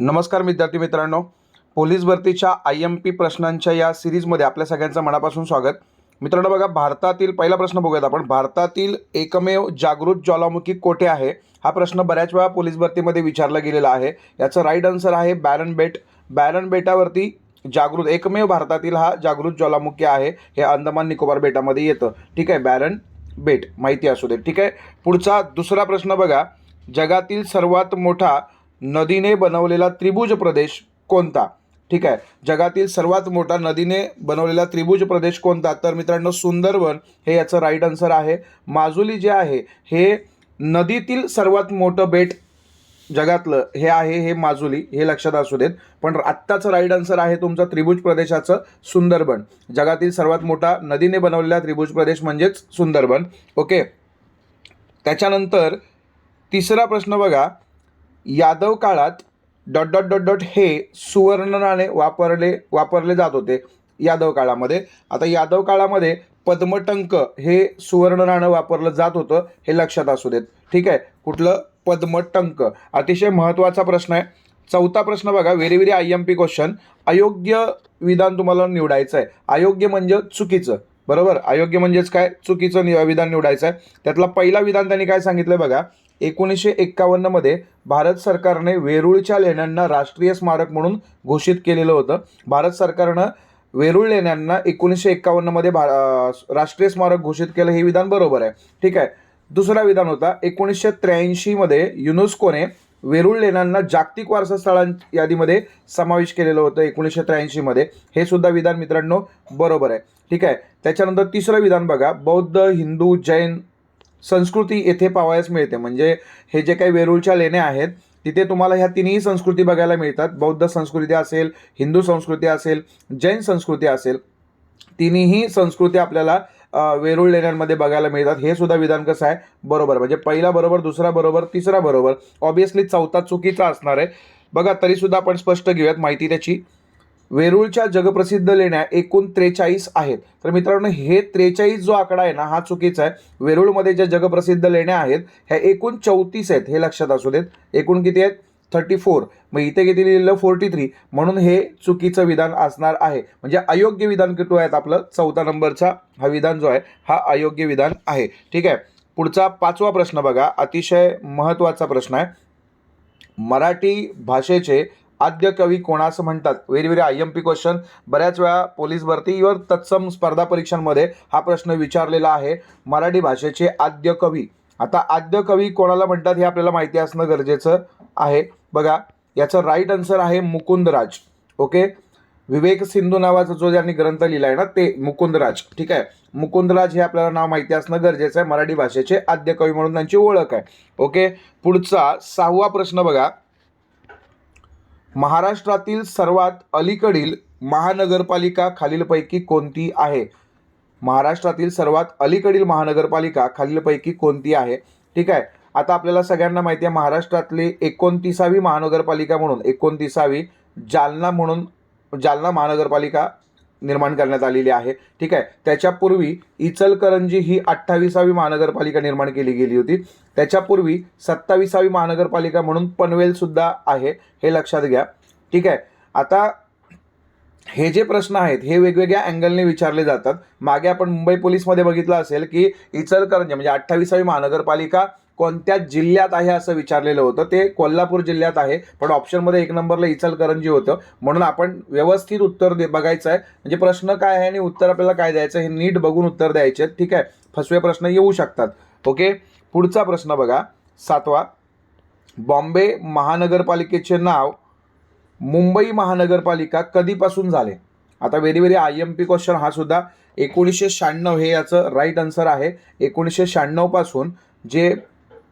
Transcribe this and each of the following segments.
नमस्कार विद्यार्थी मित्रांनो. पोलीस भरतीच्या आय एम पी प्रश्नांच्या या सिरीजमध्ये आपल्या सगळ्यांचं मनापासून स्वागत. मित्रांनो बघा भारतातील पहिला प्रश्न बघूयात आपण. भारतातील एकमेव जागृत ज्वालामुखी कोठे आहे? हा प्रश्न बऱ्याच वेळा पोलीस भरतीमध्ये विचारला गेलेला आहे. याचं राईट आन्सर आहे बॅरन बेट. बॅरन बेटावरती जागृत एकमेव भारतातील हा जागृत ज्वालामुखी आहे हे अंदमान निकोबार बेटामध्ये येतं. ठीक आहे बॅरन बेट माहिती असू दे. ठीक आहे पुढचा दुसरा प्रश्न बघा. जगातील सर्वात मोठा नदीने बनवलेला त्रिभुज प्रदेश कोणता? ठीक आहे. जगातील सर्वात मोठा नदीने बनवलेला त्रिभुज प्रदेश कोणता? तर मित्रांनो सुंदरवन हे याचं राईट आन्सर आहे. माजुली जे आहे हे नदीतील सर्वात मोठं बेट जगातलं हे आहे हे माजुली हे लक्षात असू देत. पण आत्ताचं राईट आन्सर आहे तुमचं त्रिभुज प्रदेशाचं सुंदरबन जगातील सर्वात मोठा नदीने बनवलेला त्रिभुज प्रदेश म्हणजेच सुंदरबन ओके. त्याच्यानंतर तिसरा प्रश्न बघा. यादव काळात डॉट डॉट डॉट डॉट हे सुवर्णनाने वापरले वापरले जात होते यादव काळामध्ये. आता यादव काळामध्ये पद्मटंक हे सुवर्णनाणं वापरलं जात होतं हे लक्षात असू देत. ठीक आहे? कुठलं? पद्मटंक. अतिशय महत्त्वाचा प्रश्न आहे. चौथा प्रश्न बघा. Very very I M P question अयोग्य विधान तुम्हाला निवडायचं आहे अयोग्य म्हणजे चुकीचं. बरोबर? अयोग्य म्हणजेच काय? चुकीचं नि विधान निवडायचं आहे त्यातला पहिला विधान त्यांनी काय सांगितलं बघा? एकोणीसशे एक्कावन्नमध्ये भारत सरकारने वेरूळच्या लेण्यांना राष्ट्रीय स्मारक म्हणून घोषित केलेलं होतं. भारत सरकारनं वेरूळ लेण्यांना एकोणीसशे एक्कावन्नमध्ये भा राष्ट्रीय स्मारक घोषित केलं हे विधान बरोबर आहे. ठीक आहे. दुसरा विधान होता एकोणीसशे त्र्याऐंशीमध्ये युनेस्कोने वेरूळ लेण्यांना जागतिक वारसा स्थळां यादीमध्ये समावेश केलेलं होतं एकोणीसशे त्र्याऐंशीमध्ये हे सुद्धा विधान मित्रांनो बरोबर आहे. ठीक आहे. त्याच्यानंतर तिसरं विधान बघा बौद्ध हिंदू जैन संस्कृती येथे पावायस मिळते. म्हणजे हे जे काही वेरूळच्या लेण्या आहेत तिथे तुम्हाला ह्या तिन्ही संस्कृती बघायला मिळतात. बौद्ध संस्कृती असेल हिंदू संस्कृती असेल जैन संस्कृती असेल तिन्ही संस्कृती आपल्याला वेरूळ लेण्यांमध्ये बघायला मिळतात. हे सुद्धा विधान कसं आहे? बरोबर. म्हणजे पहिला बरोबर दुसरा बरोबर तिसरा बरोबर. ऑब्विसली चौथा चुकीचा असणार आहे. बघा तरीसुद्धा आपण स्पष्ट घेऊयात माहिती त्याची. वेरूळच्या जगप्रसिद्ध लेण्या एकूण त्रेचाळीस आहेत. तर मित्रांनो हे त्रेचाळीस जो आकडा आहे ना हा चुकीचा आहे. वेरूळमध्ये ज्या जगप्रसिद्ध लेण्या आहेत ह्या एकूण चौतीस आहेत हे लक्षात असू देत. एकूण किती आहेत? Thirty four. मग इथे किती लिहिलेलं फोर्टी थ्री. म्हणून हे चुकीचं विधान असणार आहे. म्हणजे अयोग्य विधान किती आहेत आपलं? चौथा नंबरचा हा विधान जो आहे हा अयोग्य विधान आहे. ठीक आहे? पुढचा पाचवा प्रश्न बघा. अतिशय महत्त्वाचा प्रश्न आहे. मराठी भाषेचे आद्य कवी कोणास म्हणतात? Very very I M P question बऱ्याच वेळा पोलीस भरती भरतीवर तत्सम स्पर्धा परीक्षांमध्ये हा प्रश्न विचारलेला आहे. मराठी भाषेचे आद्य कवी. आता आद्य कवी कोणाला म्हणतात हे आपल्याला माहिती असणं गरजेचं आहे. बघा याचं राईट आन्सर आहे मुकुंदराज. ओके विवेक सिंधू नावाचा जो ज्यांनी ग्रंथ लिहिला आहे ना ते मुकुंदराज. ठीक आहे? मुकुंदराज हे आपल्याला नाव माहिती असणं गरजेचं आहे. मराठी भाषेचे आद्य कवी म्हणून त्यांची ओळख आहे. ओके पुढचा सहावा प्रश्न बघा. महाराष्ट्रातील सर्वात अलीकडील महानगरपालिका खालीलपैकी कोणती आहे? महाराष्ट्रातील सर्वात अलीकडील महानगरपालिका खालीलपैकी कोणती आहे? ठीक आहे. आता आपल्याला सगळ्यांना माहिती आहे महाराष्ट्रातली एकोणतीसावी महानगरपालिका म्हणून एकोणतीसावी जालना म्हणून जालना महानगरपालिका निर्माण करण्यात आलेली आहे. ठीक आहे? त्याच्यापूर्वी इचलकरंजी ही अठ्ठावीसावी महानगरपालिका निर्माण केली गेली होती. त्याच्यापूर्वी सत्तावीसावी महानगरपालिका म्हणून पनवेलसुद्धा आहे. हे लक्षात घ्या. ठीक आहे? आता हे जे प्रश्न आहेत हे वेगवेगळ्या अँगलने विचारले जातात. मागे आपण मुंबई पोलीसमध्ये बघितलं असेल की इचलकरंजी म्हणजे अठ्ठावीसावी महानगरपालिका कोणत्या जिल्ह्यात आहे असं विचारलेलं होतं. ते कोल्हापूर जिल्ह्यात आहे पण ऑप्शनमध्ये एक नंबरला इचलकरंजी होतं. म्हणून आपण व्यवस्थित उत्तर दे बघायचं आहे. म्हणजे प्रश्न काय आहे आणि उत्तर आपल्याला काय द्यायचं हे नीट बघून उत्तर द्यायचे आहेत. ठीक आहे? फसवे प्रश्न येऊ शकतात. ओके? पुढचा प्रश्न बघा. सातवा. बॉम्बे महानगरपालिकेचे नाव मुंबई महानगरपालिका कधीपासून झाले? आता very very I M P question हा सुद्धा एकोणीसशे शहाण्णव हे याचं राईट आन्सर आहे. एकोणीसशे शहाण्णवपासून जे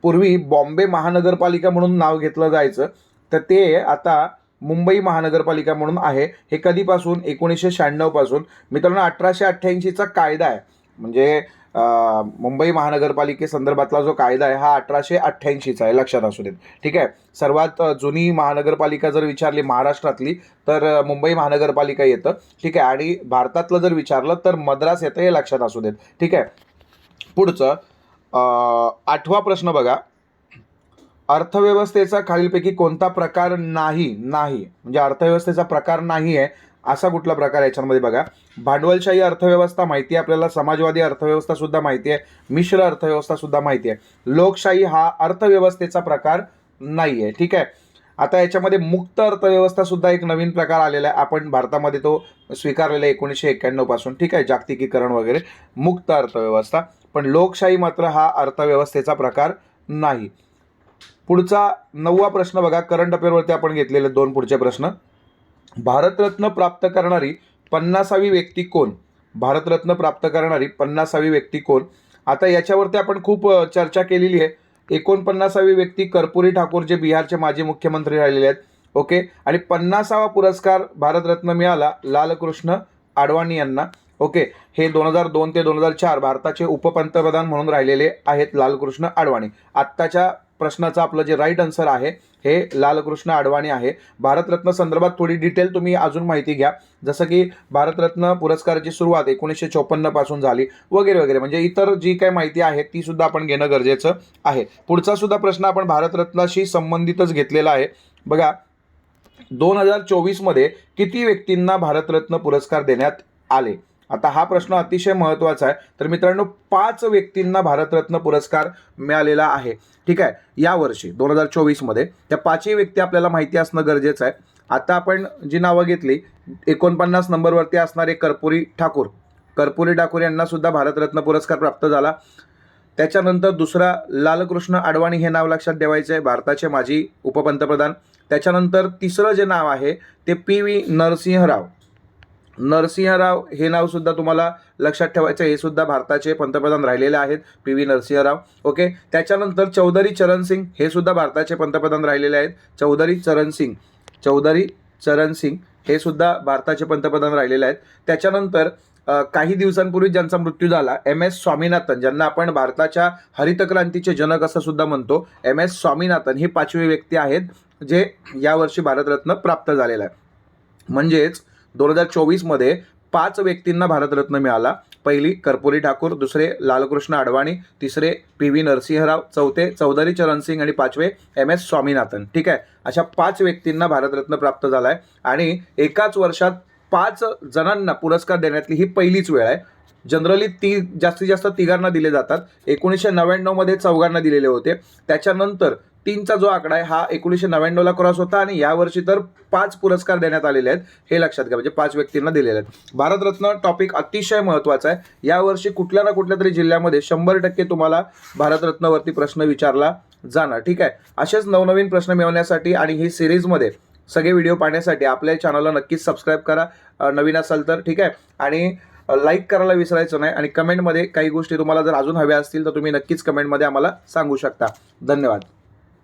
पूर्वी बॉम्बे महानगरपालिका म्हणून नाव घेतलं जायचं तर ते आता मुंबई महानगरपालिका म्हणून आहे. हे कधीपासून? एकोणीसशे शहाण्णवपासून मित्रांनो अठराशे अठ्ठ्याऐंशीचा कायदा आहे. म्हणजे मुंबई महानगरपालिकेसंदर्भातला जो कायदा आहे हा अठराशे अठ्ठ्याऐंशीचा आहे लक्षात असू देत. ठीक आहे? सर्वात जुनी महानगरपालिका जर विचारली महाराष्ट्रातली तर मुंबई महानगरपालिका येतं. ठीक आहे? आणि भारतातलं जर विचारलं तर मद्रास येतं हे लक्षात असू देत. ठीक आहे? पुढचं आठवा प्रश्न बघा. अर्थव्यवस्थेचा खालीलपैकी कोणता प्रकार नाही नाही. म्हणजे अर्थव्यवस्थेचा प्रकार नाही आहे असा कुठला प्रकार आहे याच्यामध्ये बघा. भांडवलशाही अर्थव्यवस्था माहिती आहे आपल्याला समाजवादी अर्थव्यवस्था सुद्धा माहिती आहे मिश्र अर्थव्यवस्था सुद्धा माहिती आहे. लोकशाही हा अर्थव्यवस्थेचा प्रकार नाही आहे ठीक आहे? आता याच्यामध्ये मुक्त अर्थव्यवस्था सुद्धा एक नवीन प्रकार आलेला आहे. आपण भारतामध्ये तो स्वीकारलेला आहे एकोणीसशे एक्क्याण्णवपासून ठीक आहे? जागतिकीकरण वगैरे मुक्त अर्थव्यवस्था. पण लोकशाही मात्र हा अर्थव्यवस्थेचा प्रकार नाही. पुढचा नववा प्रश्न बघा. करंट अफेअरवरती आपण घेतलेले दोन पुढचे प्रश्न. भारतरत्न प्राप्त करणारी पन्नासावी व्यक्ती कोण? भारतरत्न प्राप्त करणारी पन्नासावी व्यक्ती कोण? आता याच्यावरती आपण खूप चर्चा केलेली आहे. एकोणपन्नासावी व्यक्ती कर्पुरी ठाकूर जे बिहारचे माजी मुख्यमंत्री राहिलेले आहेत. ओके? आणि पन्नासावा पुरस्कार भारतरत्न मिळाला लालकृष्ण आडवाणी यांना. ओके? हे दोन हजार दोन ते दोन हजार चार भारताचे उपपंतप्रधान म्हणून राहिलेले आहेत लालकृष्ण आडवाणी आत्ताच्या प्रश्नाचं आपलं जे राईट आन्सर आहे हे लालकृष्ण आडवाणी आहे. भारतरत्न संदर्भात थोडी डिटेल तुम्ही अजून माहिती घ्या. जसं की भारतरत्न पुरस्काराची सुरुवात एकोणीसशे चोपन्नपासून झाली वगैरे वगैरे. म्हणजे इतर जी काही माहिती आहे ती सुद्धा आपण घेणं गरजेचं आहे. पुढचा सुद्धा प्रश्न आपण भारतरत्नाशी संबंधितच घेतलेला आहे. बघा दोन हजार चोवीसमध्ये किती व्यक्तींना भारतरत्न पुरस्कार देण्यात आले? आता हा प्रश्न अतिशय महत्त्वाचा आहे. तर मित्रांनो पाच व्यक्तींना भारतरत्न पुरस्कार मिळालेला आहे. ठीक आहे? यावर्षी दोन हजार चोवीसमध्ये त्या पाचही व्यक्ती आपल्याला माहिती असणं गरजेचं आहे. आता आपण जी नावं घेतली एकोणपन्नास नंबरवरती असणारे कर्पुरी ठाकूर. कर्पुरी ठाकूर यांनासुद्धा भारतरत्न पुरस्कार प्राप्त झाला. त्याच्यानंतर दुसरा लालकृष्ण आडवाणी हे नाव लक्षात ठेवायचं आहे. भारताचे माजी उपपंतप्रधान. त्याच्यानंतर तिसरं जे नाव आहे ते पी व्ही नरसिंहराव. नरसिंहराव हे नावसुद्धा तुम्हाला लक्षात ठेवायचं हे सुद्धा भारताचे पंतप्रधान राहिलेले आहेत पी व्ही नरसिंहराव. ओके? त्याच्यानंतर चौधरी चरण सिंग हे सुद्धा भारताचे पंतप्रधान राहिलेले आहेत. चौधरी चरण सिंग. चौधरी चरण सिंग हे सुद्धा भारताचे पंतप्रधान राहिलेले आहेत. त्याच्यानंतर काही दिवसांपूर्वी ज्यांचा मृत्यू झाला एम एस स्वामीनाथन ज्यांना आपण भारताच्या हरितक्रांतीचे जनक असं सुद्धा म्हणतो एम एस स्वामीनाथन ही पाचवी व्यक्ती आहेत जे यावर्षी भारतरत्न प्राप्त झालेलं आहे. म्हणजेच दोन हजार चोवीसमध्ये पाच व्यक्तींना भारतरत्न मिळाला. पहिली कर्पुरी ठाकूर दुसरे लालकृष्ण आडवाणी तिसरे पी व्ही नरसिंहराव चौथे चौधरी चरण सिंग आणि पाचवे एम एस स्वामीनाथन. ठीक आहे? अशा पाच व्यक्तींना भारतरत्न प्राप्त झाला आहे आणि एकाच वर्षात पाच जणांना पुरस्कार देण्यातली ही पहिलीच वेळ आहे. जनरली ती जास्तीत जास्त तिघांना दिले जातात. एकोणीसशे नव्याण्णवमध्ये चौघांना दिलेले होते. त्याच्यानंतर तीनचा जो आकडा आहे हा एकोणीसशे नव्याण्णवला क्रॉस होता आणि यावर्षी तर पाच पुरस्कार देण्यात आलेले आहेत हे लक्षात घ्या. म्हणजे पाच व्यक्तींना दिलेले आहेत. भारतरत्न टॉपिक अतिशय महत्त्वाचा आहे. यावर्षी कुठल्या ना कुठल्या तरी जिल्ह्यामध्ये शंभर टक्के तुम्हाला भारतरत्नवरती प्रश्न विचारला जाणार. ठीक आहे? असेच नवनवीन प्रश्न मिळवण्यासाठी आणि ही सिरीजमध्ये सगळे व्हिडिओ पाहण्यासाठी आपल्या चॅनलला नक्कीच सबस्क्राईब करा. नवीन असाल तर ठीक आहे? आणि लाईक करायला विसरायचं नाही आणि कमेंटमध्ये काही गोष्टी तुम्हाला जर अजून हव्या असतील तर तुम्ही नक्कीच कमेंटमध्ये आम्हाला सांगू शकता. धन्यवाद.